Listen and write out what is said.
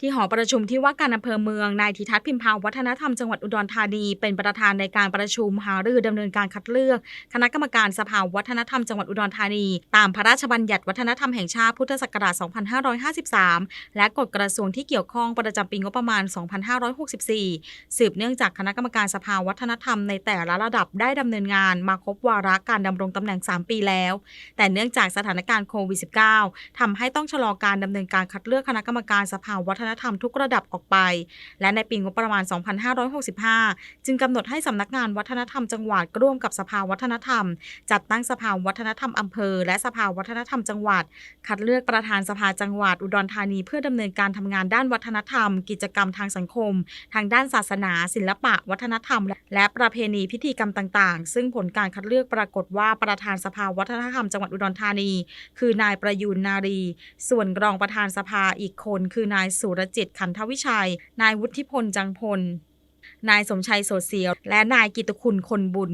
ที่หอประชุมที่ว่าการอำเภอเมือง นายธิทัศน์พิมพาวัฒนธรรมจังหวัดอุดรธานีเป็นประธานในการประชุมหารือดำเนินการคัดเลือก คณะกรรมการสภาวัฒนธรรมจังหวัดอุดรธานี ตามพระราชบัญญัติวัฒนธรรมแห่งชาติพุทธศักราช 2553 และกฎกระทรวงที่เกี่ยวข้องประจำปีงบประมาณ 2564 สืบเนื่องจากคณะกรรมการสภาวัฒนธรรมในแต่ละระดับได้ดำเนินงานมาครบวาระการดำรงตำแหน่ง 3 ปีแล้ว แต่เนื่องจากสถานการณ์โควิด -19 ทำให้ต้องชะลอการดำเนินการคัดเลือกคณะกรรมการสภาวัฒนธรรมทุกระดับออกไป และในปีงบประมาณ 2565 จึงกำหนดให้สำนักงานวัฒนธรรมจังหวัดร่วมกับสภาวัฒนธรรม จัดตั้งสภาวัฒนธรรมอำเภอ และสภาวัฒนธรรมจังหวัด คัดเลือกประธานสภาจังหวัดอุดรธานีเพื่อดำเนินการทำงานด้านวัฒนธรรม กิจกรรมทางสังคม ทางด้านศาสนา ศิลปะ วัฒนธรรม และประเพณีพิธีกรรมต่างๆ ซึ่งผลการคัดเลือกปรากฏว่าประธานสภาวัฒนธรรมจังหวัดอุดรธานี คือนายประยูนนารี ส่วนรองประธานสภาอีกคน คือนายสุรรจิตขันทวิชัย นายวุฒิพลจังพล นายสมชัยโสเสียว และนายกิตคุณคนบุญ